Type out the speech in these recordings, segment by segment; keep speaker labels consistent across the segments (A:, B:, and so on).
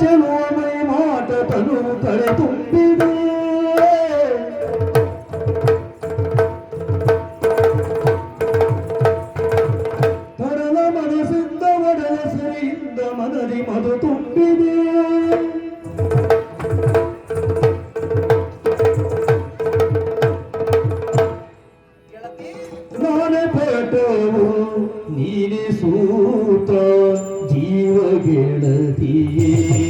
A: ಚೆಲುವ ಮೈ ತನು ತಲೆ ತುಂಬಿದೆ ತರಲ ಮನಸ್ಸಿಂದ ಒಡಲ ಮನದಿ ನೀನೆ ಸೂತ ಜೀವ ಗೆಳತಿಯೇ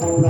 A: Thank you.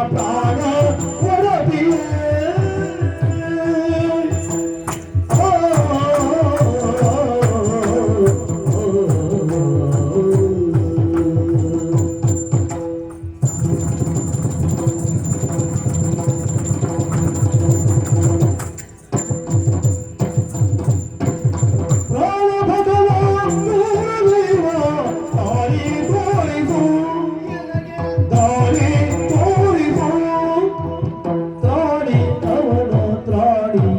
A: i'm praga